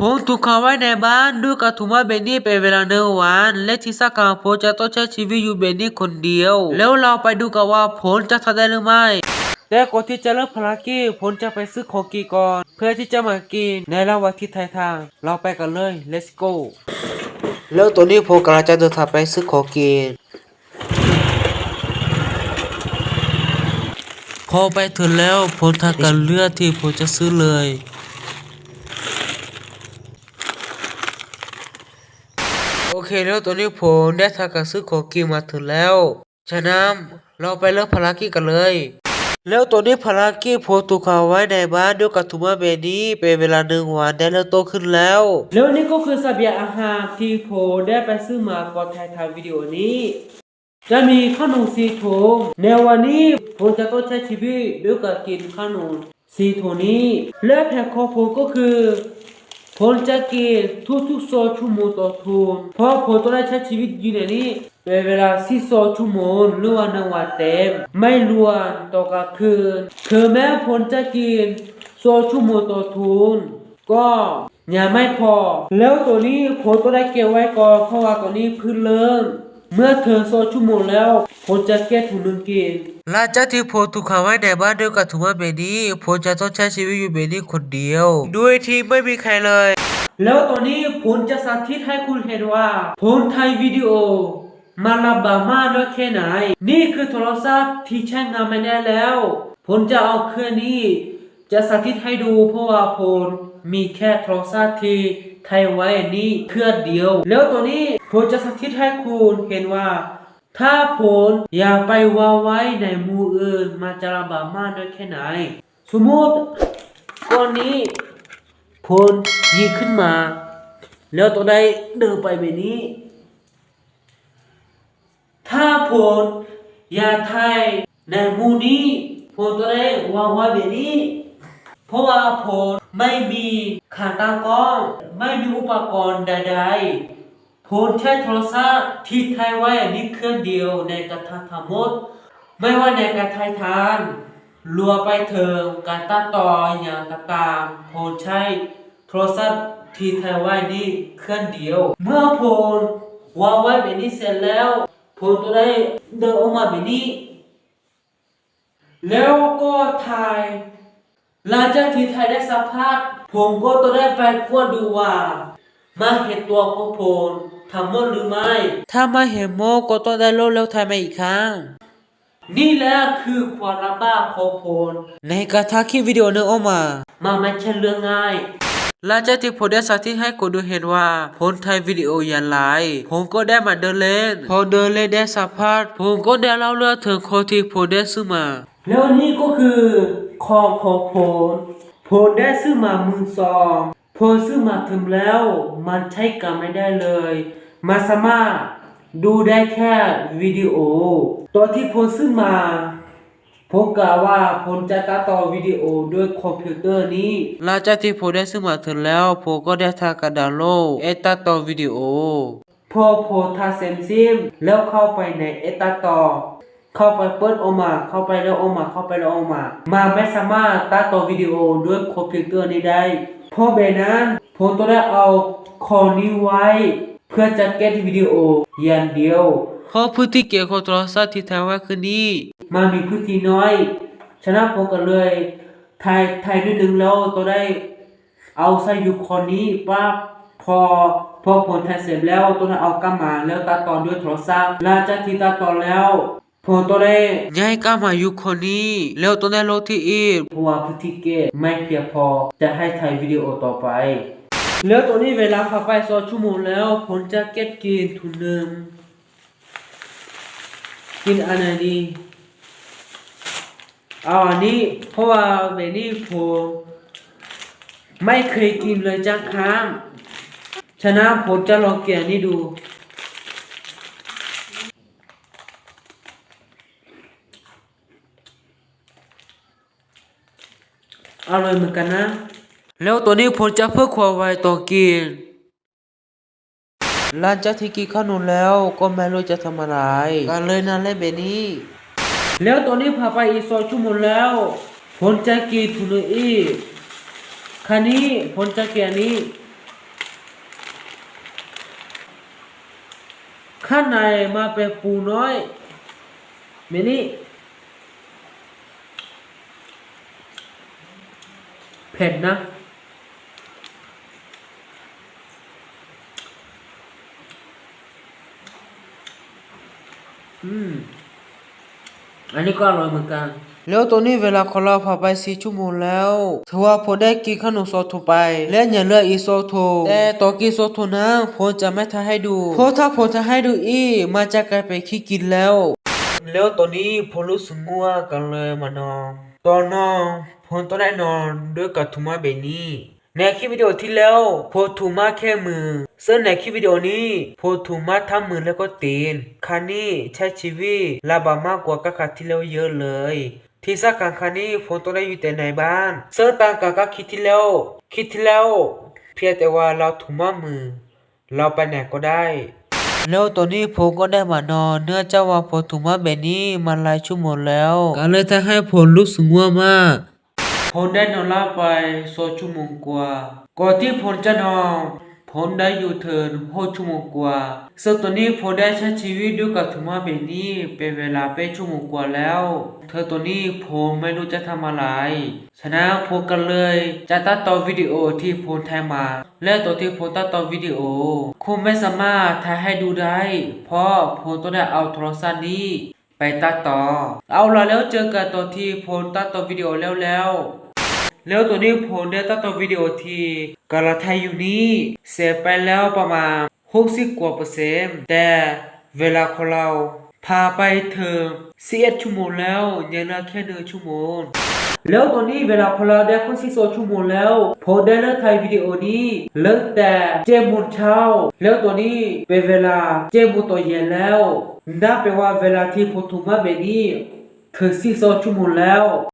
ผมถูกขังไว้ในบ้านด้วยกระถุงว่าเบนนี่เป็นเวลาหนึ่งวัน และที่สัการผมจะต้องใช้ชีวิตอยู่เบนนี่คนเดียว แล้วเราไปดูกันว่าผมจะทำได้หรือไม่แต่ก่อนที่จะเริ่มภารกิจผมจะไปซื้อของกินก่อน เพื่อที่จะมากินในระหว่างที่ทายทาง เราไปกันเลย let's go แล้วตอนนี้ผมกำลังจะเดินทางไปซื้อของกินพอไปถึงแล้วผมทำการเลือกที่ผมจะซื้อเลย โอเค แล้วตอนนี้ผมได้ทำการซื้อของกินมาถึงแล้วฉะนั้นเราไปเริ่มภารกิจกันเลย แล้วตอนนี้ภารกิจผมถูกขังไว้ในบ้านด้วยกับถุงมาเบนี้เป็นเวลาหนึ่งวันได้เริ่มโตขึ้นแล้ว แล้วนี่ก็คือเสบียงอาหารที่ผมได้ไปซื้อมาก่อนถ่ายทำวิดีโอนี้ จะมีขนมสีถุงในวันนี้ผมจะต้องใช้ชีวิตด้วยการกินขนมสีถุงนี้ และแผนของผมก็คือ ผลจะกินทุกๆสองชั่วโมงต่อทุนเพราะผมต้องได้ใช้ชีวิตอยู่ในนี้เป็นเวลาสี่สอชั่วโมงหรือว่าหนึ่งวันเต็ม ไม่รวมต่อกลางคืนคือแม้ผลจะกินสอชั่วโมงต่อทุนก็ยังไม่พอ แล้วตัวนี้ผมก็ได้เก็บไว้ก่อนเพราะว่าตัวนี้เพิ่งเริ่ม เมื่อเธอโซชั่วโมงแล้วผมจะแก้ถุงหนึ่งกินหลังจากที่ผมถูกขังไว้ในบ้านด้วยกับถุงว่าเบนี้ผมจะต้องใช้ชีวิตอยู่เบนี้คนเดียว ด้วยที่ไม่มีใครเลย แล้วตอนนี้ผมจะสาธิตให้คุณเห็นว่าผมถ่ายวิดีโอมาลำบากมากน้อยแค่ไหน นี่คือโทรศัพท์ที่ใช้งานไม่ได้แล้ว ผมจะเอาเครื่องนี้ จะสาธิตให้ดูเพราะว่าผมมีแค่โทรศัพท์ที่ ไทยไว้นี่เครื่อเดียว แล้วตัวนี้ผมจะสาธิตให้คุณเห็นว่า ถ้าผมอยากไปวางไว้ในมูอื่นมันจะลำบากมากน้อยแค่ไหน สมมติตอนนี้ผมยิบขึ้นมา แล้วตัวใดเดินไปแบบนี้ ถ้าผมอยากถ่ายในมูนี้ผมจะได้วางไว้แบบนี้ เพราะว่าผมไม่มีขาตั้งกล้อง ไม่มีอุปกรณ์ใดๆผมใช้โทรศัพท์ที่ถ่ายไว้อันนี้เครื่องเดียวในกระทะทั้งหมด ไม่ว่าในการถ่ายทานรวไปเถึงการตัดต่ออย่างต่างๆผมใช้โทรศัพท์ที่ถ่ายไว้นี่เครื่องเดียว เมื่อผมวางไว้แบบนี้เสร็จแล้วผมจะได้เดินออกมาแบบนี้แล้วก็ถ่าย หลังจากที่ถ่ายได้สักพักผมก็ต้องได้ไปกวดดูว่า มาเห็นตัวของผมทำหมดหรือไม่ ถ้ามาเห็นโมก็ต้องได้ลดแล้วถ่ายมาอีกครั้ง นี่แหละคือความลำบากของผมในการถ่ายคลิปวิดีโอนึงออกมามันไม่ใช่เรื่องง่ายหลังจากที่ผมได้สาธิตให้คุณดูเห็นว่าผมถ่ายวิดีโออย่างไรผมก็ได้มาเดินเล่น พอเดินเล่นได้สักพักผมก็ได้เล่าเรื่องถึงคนที่ผมได้ซื้อมา แล้วนี่ก็คือ ของของผมผมได้ซื้อมามือสองผมซื้อมาถึงแล้ว มันใช้การไม่ได้เลยมันสามารถดูได้แค่วิดีโอ ตอนที่ผมซื้อมาผมกล่าวว่าผมจะตัดต่อวิดีโอด้วยคอมพิวเตอร์นี้หลังจากที่ผมได้ซื้อมาถึงแล้วผมก็ได้ทำการดาน์โลเอตัดต่อวิดีโอพอผมทาเซมซิมแล้วเข้าไปในเอตัดต่อ เข้าไปเปิดออกมา เข้าไปแล้วออกมา เข้าไปแล้วออกมา มาไม่สามารถตัดต่อวิดีโอด้วยคอมพิวเตอร์นี้ได้เพราะแบบนั้นผมต้องได้เอาคอนี้ไว้ เพื่อจะเก็บวิดีโออย่างเดียวเพราะพื้นที่เกี่ยวกับโทรศัพท์ที่ถ่ายไว้คือนี้มันมีพื้นที่น้อย ฉะนั้นผมก็เลยถ่ายถ่ายนิดนึงแล้วตัวได้เอาใส่อยู่คอนี้ปั๊บพอพอผลถ่ายเสร็จแล้วตัวนั้นเอากลับมาแล้วตัดต่อด้วยโทรศัพท์หลังจากที่ตัดต่อแล้ว ผมตัวได้ย้ายกลับมาอยู่คนนี้แล้วตัวได้ลงที่อีกเพราะว่าพื้นที่เก็บไม่เพียงพอจะให้ถ่ายวิดีโอต่อไป แล้วตัวนี้เวลาผ่านไปสองชั่วโมงแล้วผมจะเก็บกินทุนหนึ่งกินอันไหนดีเอาอันนี้เพราะว่าแบบนี้ผมไม่เคยกินเลยจักครั้งฉะนั้นผมจะลองเกี่ยนนี้ดู อร่อยเหมือนกันนะ แล้วตอนนี้ผมจะเพื่อความไวต่อกินหลังจากที่กินขนุนแล้วก็ไม่รู้จะทำอะไรกันเลยนะเล่นแบบนี่แล้วตอนนี้ผ่านไปอีกสองชั่วโมงแล้วผมจะกินทุนอีกคันนี้ผมจะแกนี้ข้างในมาเป็นปูน้อยเมนี่ ผ็ดนะ อืม อันนี้ก็อร่อยเหมือนกันแล้วตัวนี้เวลาของเราผ่านไปสี่ชั่วโมงแล้วถือว่าผมได้กินขนมโซโทไป และยังเหลืออีกโซโทแต่ตอนกินโซโทนั้นผมจะไม่ทายให้ดูเพราะถ้าผมจะให้ดูอีกมันจะกลายเป็นขี้กินแล้ว แล้วตอนนี้ผมรู้สึกง่วงกันเลยมานอน ตอนนอนผมต้องได้นอนด้วยกับถุมาแบนี้ในคลิปวิดีโอที่แล้วผมถูมาแค่มือซึ่งในคลิปวิดีโอนี้ผมถูมาทั้งมือแล้วก็ตีนครั้งนี้ใช้ชีวิตลำบากมากกว่ากับครั้งที่แล้วเยอะเลย ที่สำคัญครั้งนี้ผมต้องได้อยู่แต่ในบ้านซึ่งต่างกับกับคลิปที่แล้วคลิปที่แล้ว เพียงแต่ว่าเราถูมามือ เราไปไหนก็ได้ แล้วตอนนี้ผมก็ได้มานอนเนื่องจากว่าผมถูกมาแบบนี้มาหลายชั่วโมงแล้วก็เลยทำให้ผมรู้สึกง่วงมากผมได้นอนหลับไปสองชั่วโมงกว่าก่อนที่ผมจะนอน ผมได้อยู่เทินหกชั่วโมงกว่าซึ่งตอนนี้ผมได้ใช้ชีวิตด้วยกับถุงมาแบบนี้เป็นเวลาเป็นชั่วโมงกว่าแล้ว เธอตัวนี้ผมไม่รู้จะทำอะไร ฉะนั้นผมก็เลยจะตัดต่อวิดีโอที่ผมถ่ายมา และตัวที่ผมตัดต่อวิดีโอคงไม่สามารถถ่ายให้ดูได้ เพราะผมต้องได้เอาโทรศัพท์นี้ ไปตัดต่อ เอาละแล้วเจอกันตอนที่ผมตัดต่อวิดีโอแล้วแล้ว แล้วตัวนี้ผมได้ตัดต่อวิดีโอที่กำลังถ่ายอยู่นี้เสร็จไปแล้วประมาณ 60 กว่าเปอร์เซ็นต์แต่เวลาของเราพาไปถึง11ชั่วโมงแล้วยังเหลือแค่หนึ่งชั่วโมง แล้วตอนนี้เวลาของเราได้คนที่โซชั่วโมงแล้วผมได้เลิกถ่ายวิดีโอนี้เลิกแต่เจ็ดโมงเช้า แล้วตอนนี้เป็นเวลาเจ็ดโมงตอนเย็นแล้วนับเป็นว่าเวลาที่ผมถูกมาแบบนี้ถึงสี่โซชั่วโมงแล้ว